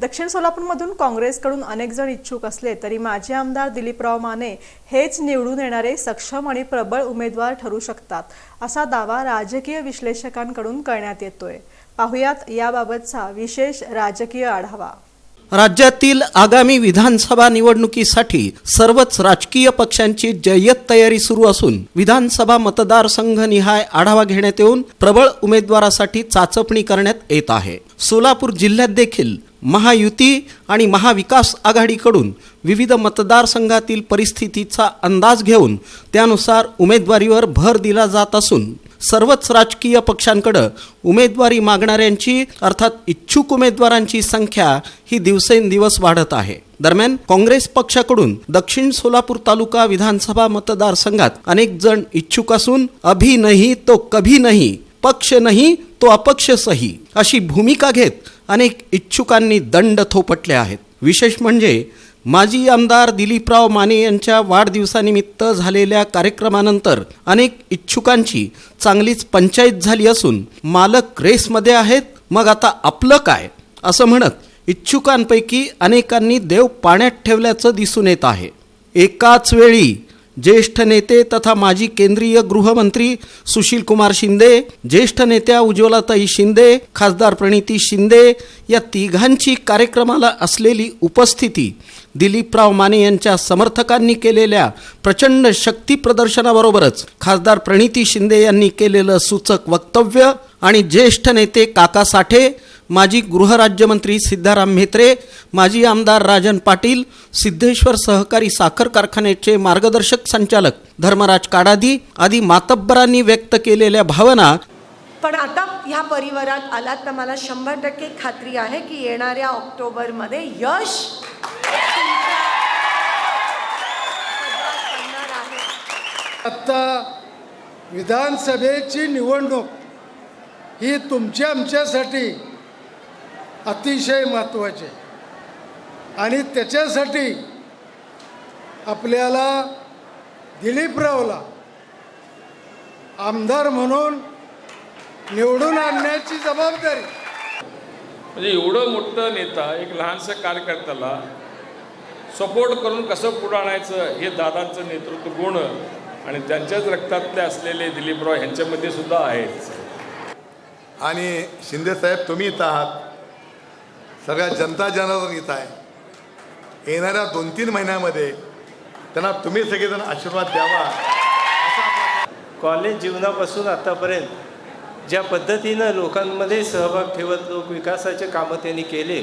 दक्षिण सोलापूरमधून काँग्रेसकडून अनेक जण इच्छुक असले तरी माजी आमदार दिलीपराव माने हेच निवडून येणारे सक्षम आणि प्रबळ उमेदवार ठरू शकतात असा दावा राजकीय विश्लेषकांकडून करण्यात येतोय. पाहुयात याबाबतचा विशेष राजकीय आढावा. राज्यातील आगामी विधानसभा निवडणुकीसाठी सर्वच राजकीय पक्षांची जय्यत तयारी सुरू असून विधानसभा मतदारसंघ निहाय आढावा घेण्यात येऊन प्रबळ उमेदवारासाठी चाचपणी करण्यात येत आहे. सोलापूर जिल्ह्यात देखील महायुती आणि महाविकास आघाडीकडून विविध मतदारसंघातील परिस्थितीचा अंदाज घेऊन त्यानुसार उमेदवारीवर भर दिला जात असून सर्वच राजकीय पक्षांकडं उमेदवारी मागणाऱ्यांची अर्थात इच्छुक उमेदवारांची संख्या ही दिवसेंदिवस वाढत आहे. दरम्यान काँग्रेस पक्षाकडून दक्षिण सोलापूर तालुका विधानसभा मतदारसंघात अनेक जण इच्छुक असून अभी नाही तो कभी नाही पक्ष नाही तो अपक्ष सही अशी भूमिका घेत अनेक इच्छुकांनी दंड थोपटले आहेत. विशेष म्हणजे माजी आमदार दिलीपराव माने यांच्या वाढदिवसानिमित्त झालेल्या कार्यक्रमानंतर अनेक इच्छुकांची चांगलीच पंचायत झाली असून मालक रेसमध्ये आहेत मग आता आपलं काय? असं म्हणत इच्छुकांपैकी अनेकांनी देव पाण्यात ठेवल्याचं दिसून येत आहे. एकाच वेळी ज्येष्ठ नेते तथा माजी केंद्रीय गृहमंत्री सुशील कुमार शिंदे ज्येष्ठ नेत्या उज्ज्वलाताई शिंदे खासदार प्रणिती शिंदे या तिघांची कार्यक्रमाला असलेली उपस्थिती दिलीपराव माने यांच्या समर्थकांनी केलेल्या प्रचंड शक्ती प्रदर्शनाबरोबरच खासदार प्रणिती शिंदे यांनी केलेलं सूचक वक्तव्य आणि ज्येष्ठ नेते काका साठे माजी गृहराज्यमंत्री सिद्धाराम म्हेत्रे माजी आमदार राजन पाटील सिद्धेश्वर सहकारी साखर कारखान्याचे मार्गदर्शक संचालक धर्मराज काडादी आदी मातब्बरांनी व्यक्त केलेल्या भावना पण आता ह्या परिवारात आलात तर मला शंभर टक्के खात्री आहे की येणाऱ्या ऑक्टोबरमध्ये यश आत्ता विधानसभेची निवडणूक ही तुमच्या आमच्यासाठी अतिशय महत्त्वाची आहे. आणि त्याच्यासाठी आपल्याला दिलीपरावला आमदार म्हणून निवडून आणण्याची जबाबदारी. म्हणजे एवढं मोठं नेता एक लहानसं कार्यकर्त्याला सपोर्ट करून कसं पुढं आणायचं हे दादांचं नेतृत्व गुण आणि त्यांच्याच रक्तातले असलेले दिलीपराव ह्यांच्यामध्ये सुद्धा आहेच आणि शिंदेसाहेब तुम्ही इथं आहात. सगळ्या जनता जनार्दन इथं आहे. येणाऱ्या दोन तीन महिन्यामध्ये त्यांना तुम्ही सगळेजण आशीर्वाद द्यावा. कॉलेज जीवनापासून आतापर्यंत ज्या पद्धतीनं लोकांमध्ये सहभाग ठेवत लोक विकासाचे कामं त्यांनी केले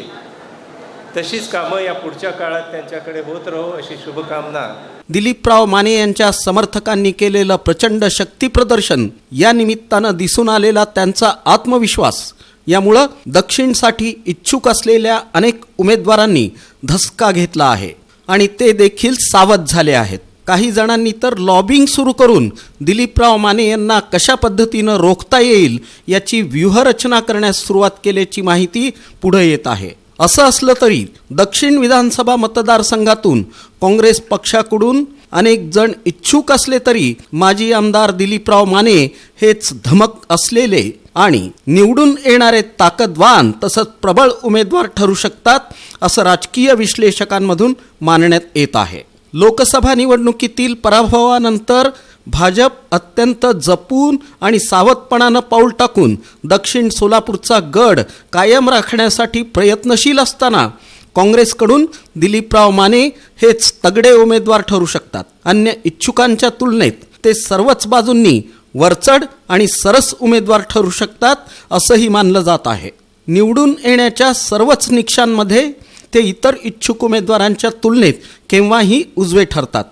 तशीच कामं या पुढच्या काळात त्यांच्याकडे होत राहू अशी शुभकामना. दिलीपराव माने यांच्या समर्थकांनी केलेलं प्रचंड शक्ती प्रदर्शन या निमित्तानं दिसून आलेला त्यांचा आत्मविश्वास. यामुळं दक्षिणसाठी इच्छुक असलेल्या अनेक उमेदवारांनी धसका घेतला आहे. आणि ते देखील सावध झाले आहेत. काही जणांनी तर लॉबिंग सुरू करून दिलीपराव माने यांना कशा पद्धतीनं रोखता येईल याची व्यूहरचना करण्यास सुरुवात केल्याची माहिती पुढे येत आहे. असं असलं तरी दक्षिण विधानसभा मतदारसंघातून काँग्रेस पक्षाकडून अनेक जण इच्छुक असले तरी माजी आमदार दिलीपराव माने हेच धमक असलेले आणि निवडून येणारे ताकदवान तसंच प्रबळ उमेदवार ठरू शकतात असं राजकीय विश्लेषकांमधून मानण्यात येत आहे. लोकसभा निवडणुकीतील पराभवानंतर भाजप अत्यंत जपून आणि सावधपणानं पाऊल टाकून दक्षिण सोलापूरचा गड कायम राखण्यासाठी प्रयत्नशील असताना काँग्रेसकडून दिलीपराव माने हेच तगडे उमेदवार ठरू शकतात. अन्य इच्छुकांच्या तुलनेत ते सर्वच बाजूंनी वरचढ आणि सरस उमेदवार ठरू शकतात असंही मानलं जात आहे. निवडून येण्याच्या सर्वच निकषांमध्ये ते इतर इच्छुक उमेदवारांच्या तुलनेत केव्हाही उजवे ठरतात.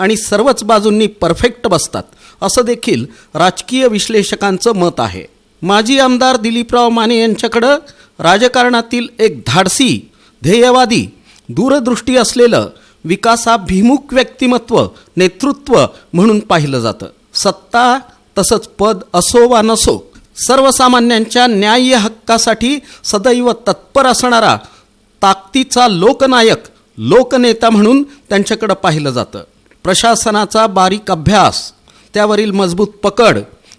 आणि सर्वच बाजूंनी परफेक्ट बसतात. असं देखील राजकीय विश्लेषकांचं मत आहे. माजी आमदार दिलीपराव माने यांच्याकडं राजकारणातील एक धाडसी ध्येयवादी दूरदृष्टी असलेलं विकासाभिमुख व्यक्तिमत्व नेतृत्व म्हणून पाहिलं जातं. सत्ता तसंच पद असो वा नसो सर्वसामान्यांच्या न्याय्य हक्कासाठी सदैव तत्पर असणारा ताकदीचा लोकनायक लोकनेता म्हणून त्यांच्याकडं पाहिलं जातं. प्रशासनाचा बारीक अभ्यास त्यावरील मजबूत पकड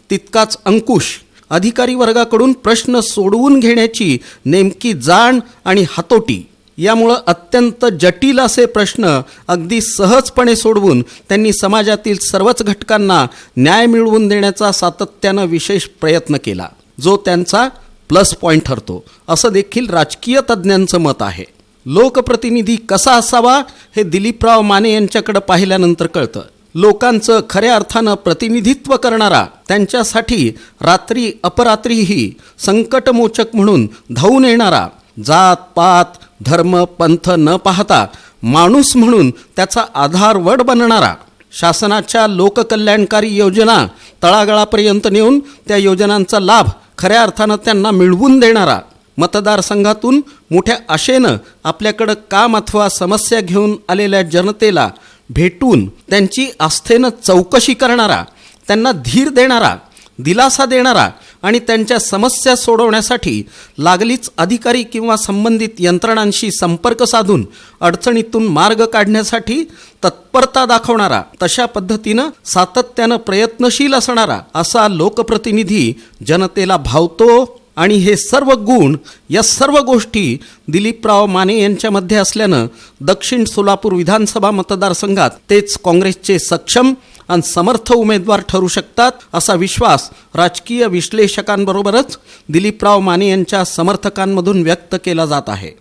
तितकाच अंकुश अधिकारी वर्गाकडून प्रश्न सोडवून घेण्याची नेमकी जाण आणि हातोटी यामुळं अत्यंत जटिल असे प्रश्न अगदी सहजपणे सोडवून त्यांनी समाजातील सर्वच घटकांना न्याय मिळवून देण्याचा सातत्यानं विशेष प्रयत्न केला जो त्यांचा प्लस पॉईंट ठरतो असं देखील राजकीय तज्ज्ञांचं मत आहे. लोकप्रतिनिधी कसा असावा हे दिलीपराव माने यांच्याकडे पाहिल्यानंतर कळतं. लोकांचं खऱ्या अर्थानं प्रतिनिधित्व करणारा त्यांच्यासाठी रात्री अपरात्रीही संकटमोचक म्हणून धावून येणारा जात पात धर्म पंथ न पाहता माणूस म्हणून त्याचा आधारवड बनणारा शासनाच्या लोककल्याणकारी योजना तळागाळापर्यंत नेऊन त्या योजनांचा लाभ खऱ्या अर्थानं त्यांना मिळवून देणारा मतदारसंघातून मोठ्या आशेनं आपल्याकडं काम अथवा समस्या घेऊन आलेल्या जनतेला भेटून त्यांची आस्थेनं चौकशी करणारा त्यांना धीर देणारा दिलासा देणारा आणि त्यांच्या समस्या सोडवण्यासाठी लागलीच अधिकारी किंवा संबंधित यंत्रणांशी संपर्क साधून अडचणीतून मार्ग काढण्यासाठी तत्परता दाखवणारा तशा पद्धतीनं सातत्यानं प्रयत्नशील असणारा असा लोकप्रतिनिधी जनतेला भावतो. आणि हे सर्व गुण या सर्व गोष्टी दिलीपराव माने यांच्यामध्ये असल्यानं दक्षिण सोलापूर विधानसभा मतदारसंघात तेच काँग्रेसचे सक्षम आणि समर्थ उमेदवार ठरू शकतात असा विश्वास राजकीय विश्लेषकांबरोबरच दिलीपराव माने यांच्या समर्थकांमधून व्यक्त केला जात आहे.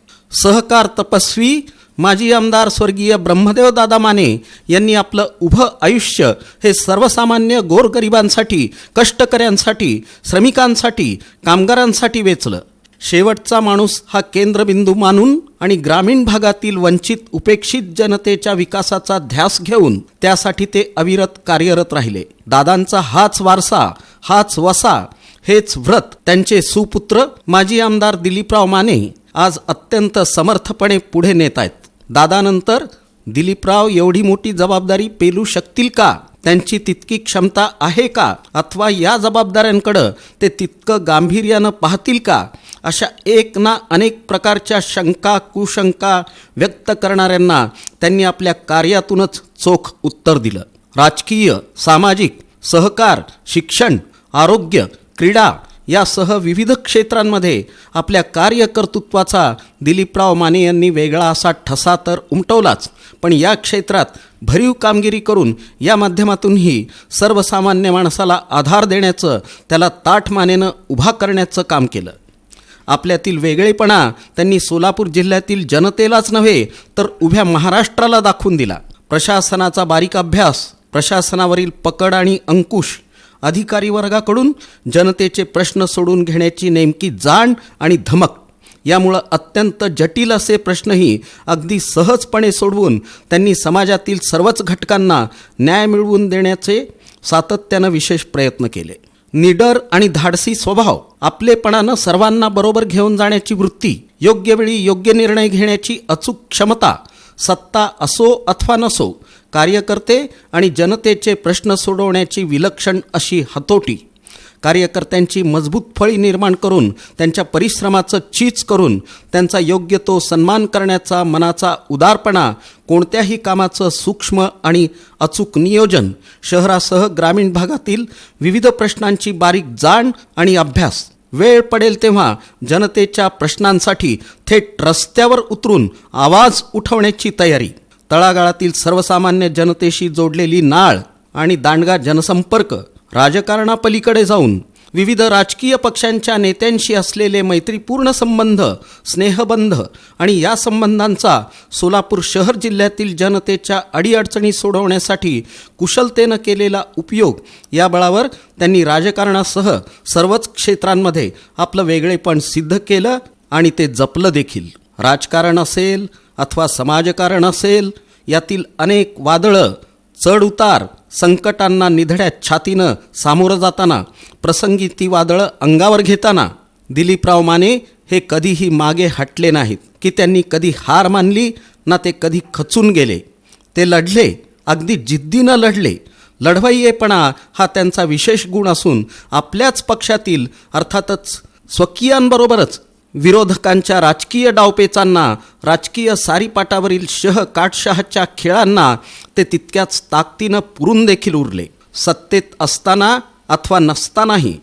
सहकार तपस्वी माजी आमदार स्वर्गीय ब्रह्मदेव दादा माने यांनी आपलं उभं आयुष्य हे सर्वसामान्य गोरगरिबांसाठी कष्टकऱ्यांसाठी श्रमिकांसाठी कामगारांसाठी वेचलं. शेवटचा माणूस हा केंद्रबिंदू मानून आणि ग्रामीण भागातील वंचित उपेक्षित जनतेच्या विकासाचा ध्यास घेऊन त्यासाठी ते अविरत कार्यरत राहिले. दादांचा हाच वारसा हाच वसा हेच व्रत त्यांचे सुपुत्र माजी आमदार दिलीपराव माने आज अत्यंत समर्थपणे पुढे नेत आहेत. दादानंतर दिलीपराव एवढी मोठी जबाबदारी पेलू शकतील का? त्यांची तितकी क्षमता आहे का? अथवा या जबाबदाऱ्यांकडं ते तितकं गांभीर्यानं पाहतील का? अशा एक ना अनेक प्रकारच्या शंका कुशंका व्यक्त करणाऱ्यांना त्यांनी आपल्या कार्यातूनच चोख उत्तर दिलं. राजकीय सामाजिक सहकार शिक्षण आरोग्य क्रीडा यासह विविध क्षेत्रांमध्ये आपल्या कार्यकर्तृत्वाचा दिलीपराव माने यांनी वेगळा असा ठसा तर उमटवलाच. पण या क्षेत्रात भरीव कामगिरी करून या माध्यमातूनही सर्वसामान्य माणसाला आधार देण्याचं त्याला ताठ मानेनं उभा करण्याचं काम केलं. आपल्यातील वेगळेपणा त्यांनी सोलापूर जिल्ह्यातील जनतेलाच नव्हे तर उभ्या महाराष्ट्राला दाखवून दिला. प्रशासनाचा बारीक अभ्यास प्रशासनावरील पकड आणि अंकुश अधिकारी वर्गाकडून जनतेचे प्रश्न सोडून घेण्याची नेमकी जाण आणि धमक. यामुळं अत्यंत जटिल असे प्रश्नही अगदी सहजपणे सोडवून त्यांनी समाजातील सर्वच घटकांना न्याय मिळवून देण्याचे सातत्यानं विशेष प्रयत्न केले. निडर आणि धाडसी स्वभाव आपलेपणानं सर्वांना बरोबर घेऊन जाण्याची वृत्ती योग्य वेळी योग्य निर्णय घेण्याची अचूक क्षमता सत्ता असो अथवा नसो कार्यकर्ते आणि जनतेचे प्रश्न सोडवण्याची विलक्षण अशी हतोटी. कार्यकर्त्यांची मजबूत फळी निर्माण करून त्यांच्या परिश्रमाचं चीज करून त्यांचा योग्य तो सन्मान करण्याचा मनाचा उदारपणा कोणत्याही कामाचं सूक्ष्म आणि अचूक नियोजन शहरासह ग्रामीण भागातील विविध प्रश्नांची बारीक जाण आणि अभ्यास. वेळ पडेल तेव्हा जनतेच्या प्रश्नांसाठी थेट रस्त्यावर उतरून आवाज उठवण्याची तयारी. तळागाळातील सर्वसामान्य जनतेशी जोडलेली नाळ आणि दांडगा जनसंपर्क राजकारणापलीकडे जाऊन विविध राजकीय पक्षांच्या नेत्यांशी असलेले मैत्रीपूर्ण संबंध स्नेहबंध आणि या संबंधांचा सोलापूर शहर जिल्ह्यातील जनतेच्या अडीअडचणी सोडवण्यासाठी कुशलतेनं केलेला उपयोग या बळावर त्यांनी राजकारणासह सर्वच क्षेत्रांमध्ये आपलं वेगळेपण सिद्ध केलं आणि ते जपलं देखील. राजकारण असेल अथवा समाजकारण असेल यातील अनेक वादळं चढउतार संकटांना निधड्या छातीनं सामोरं जाताना प्रसंगी ती वादळं अंगावर घेताना दिलीपराव माने हे कधीही मागे हटले नाहीत की त्यांनी कधी हार मानली ना ते कधी खचून गेले. ते लढले अगदी जिद्दीनं लढले. लढवय्येपणा हा त्यांचा विशेष गुण असून आपल्याच पक्षातील अर्थातच स्वकीयांबरोबरच विरोधकांच्या राजकीय डावपेचांना राजकीय सारीपाटावरील शह काटशहाच्या खेळांना ते तितक्याच ताकदीनं पुरून देखील उरले. सत्तेत असताना अथवा नसतानाही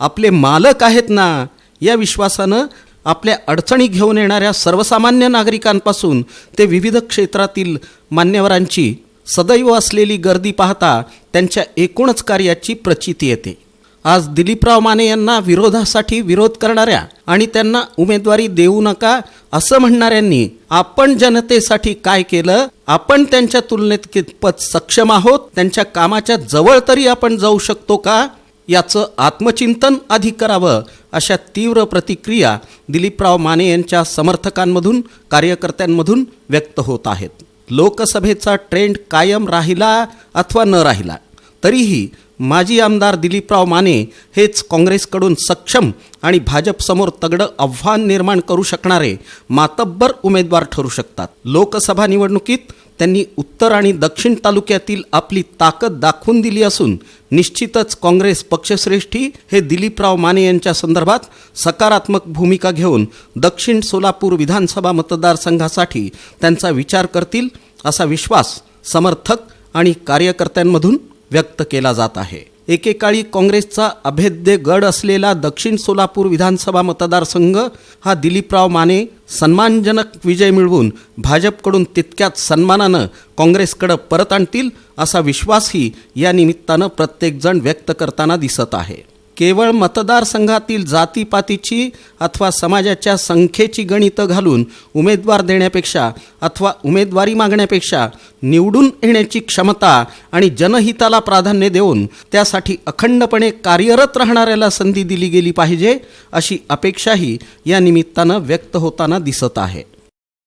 आपले मालक आहेत ना या विश्वासानं आपल्या अडचणी घेऊन येणाऱ्या सर्वसामान्य नागरिकांपासून ते विविध क्षेत्रातील मान्यवरांची सदैव असलेली गर्दी पाहता त्यांच्या एकूणच कार्याची प्रचिती येते. आज दिलीपराव माने यांना विरोधासाठी विरोध करणाऱ्या आणि त्यांना उमेदवारी देऊ नका असं म्हणणाऱ्यांनी आपण जनतेसाठी काय केलं? आपण त्यांच्या तुलनेत कितपत सक्षम आहोत? त्यांच्या कामाच्या जवळ तरी आपण जाऊ शकतो का? याचं आत्मचिंतन आधी करावं अशा तीव्र प्रतिक्रिया दिलीपराव माने यांच्या समर्थकांमधून कार्यकर्त्यांमधून व्यक्त होत आहेत. लोकसभेचा ट्रेंड कायम राहिला अथवा न राहिला तरीही माजी आमदार दिलीपराव माने हेच काँग्रेसकडून सक्षम आणि भाजपसमोर तगडं आव्हान निर्माण करू शकणारे मातब्बर उमेदवार ठरू शकतात. लोकसभा निवडणुकीत त्यांनी उत्तर आणि दक्षिण तालुक्यातील आपली ताकद दाखवून दिली असून निश्चितच काँग्रेस पक्षश्रेष्ठी हे दिलीपराव माने यांच्या संदर्भात सकारात्मक भूमिका घेऊन दक्षिण सोलापूर विधानसभा मतदारसंघासाठी त्यांचा विचार करतील असा विश्वास समर्थक आणि कार्यकर्त्यांमधून व्यक्त केला जात आहे. एकेकाळी काँग्रेसचा अभेद्य गड असलेला दक्षिण सोलापूर विधानसभा मतदारसंघ हा दिलीपराव माने सन्मानजनक विजय मिळवून भाजपकडून तितक्याच सन्मानानं काँग्रेसकडं परत आणतील असा विश्वासही या निमित्तानं प्रत्येकजण व्यक्त करताना दिसत आहे. केवळ मतदारसंघातील जातीपातीची अथवा समाजाच्या संख्येची गणितं घालून उमेदवार देण्यापेक्षा अथवा उमेदवारी मागण्यापेक्षा निवडून येण्याची क्षमता आणि जनहिताला प्राधान्य देऊन त्यासाठी अखंडपणे कार्यरत राहणाऱ्याला संधी दिली गेली पाहिजे अशी अपेक्षाही या निमित्तानं व्यक्त होताना दिसत आहे.